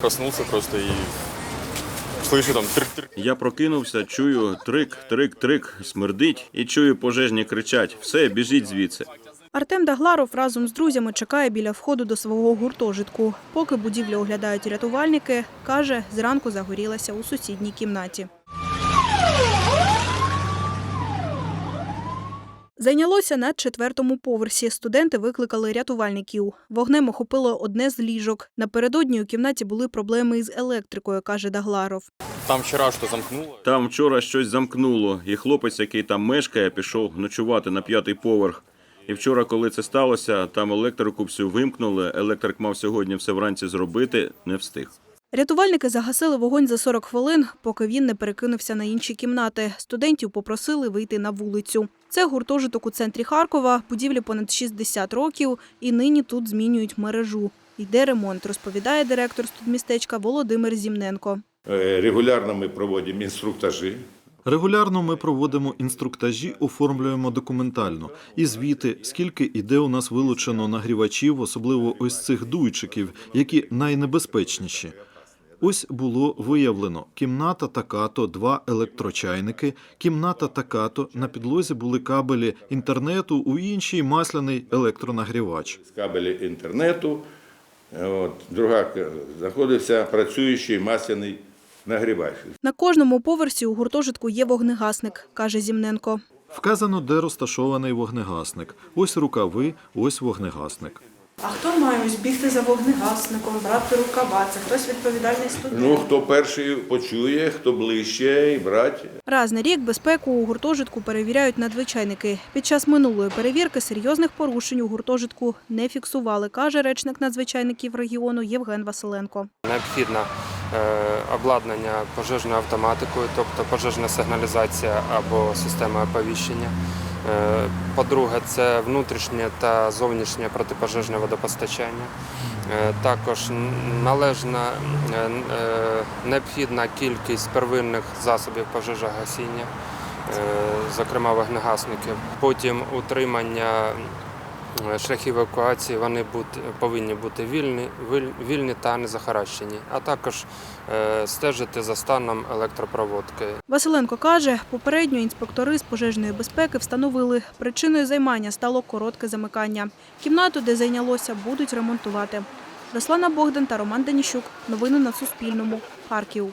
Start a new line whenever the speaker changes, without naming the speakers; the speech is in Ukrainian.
Проснулся просто і слышу там трик-трик.
Я прокинувся, чую трик, трик, трик, смердить і чую пожежні кричать: все, біжіть звідси.
Артем Дагларов разом з друзями чекає біля входу до свого гуртожитку. Поки будівлю оглядають рятувальники, каже, зранку загорілася у сусідній кімнаті. Зайнялося на четвертому поверсі. Студенти викликали рятувальників. Вогнем охопило одне з ліжок. Напередодні у кімнаті були проблеми із електрикою, каже Дагларов.
Там вчера что замкнуло.
Там вчора щось замкнуло, і хлопець, який там мешкає, пішов ночувати на п'ятий поверх. І вчора, коли це сталося, там електрику всю вимкнули. Електрик мав сьогодні все вранці зробити, не встиг.
Рятувальники загасили вогонь за 40 хвилин, поки він не перекинувся на інші кімнати. Студентів попросили вийти на вулицю. Це гуртожиток у центрі Харкова, будівлі понад 60 років, і нині тут змінюють мережу. Йде ремонт, розповідає директор студмістечка Володимир Зімненко.
Е, Регулярно ми проводимо інструктажі.
Регулярно ми проводимо інструктажі, оформлюємо документально і звіти, скільки іде у нас вилучено нагрівачів, особливо ось цих дуйчиків, які найнебезпечніші. Ось було виявлено кімната така-то, два електрочайники, кімната така-то, на підлозі були кабелі інтернету, у іншій масляний електронагрівач.
кабелі інтернету. От, друга знаходився працюючий масляний нагрівач.
На кожному поверсі у гуртожитку є вогнегасник, каже Зімненко.
Вказано, де розташований вогнегасник. Ось рукави, ось вогнегасник.
А хто має ось бігти за вогнегасником, брати рукава? Це хтось відповідальний студент?
Ну, хто перший почує, хто ближче, і брати.
Раз на рік безпеку у гуртожитку перевіряють надзвичайники. Під час минулої перевірки серйозних порушень у гуртожитку не фіксували, каже речник надзвичайників регіону Євген Василенко.
Необхідне е, обладнання пожежною автоматикою, тобто пожежна сигналізація або система оповіщення. Е, По-друге, це внутрішнє та зовнішнє протипожежне водопостачання. Е, Також належна е, необхідна кількість первинних засобів пожежогасіння, зокрема вогнегасників. Потім утримання Шляхи евакуації вони повинні бути вільні, вільні та не захаращені, а також е, стежити за станом електропроводки.
Василенко каже, попередньо інспектори з пожежної безпеки встановили, причиною займання стало коротке замикання. Кімнату, де зайнялося, будуть ремонтувати. Руслана Богдан та Роман Даніщук. Новини на Суспільному. Харків.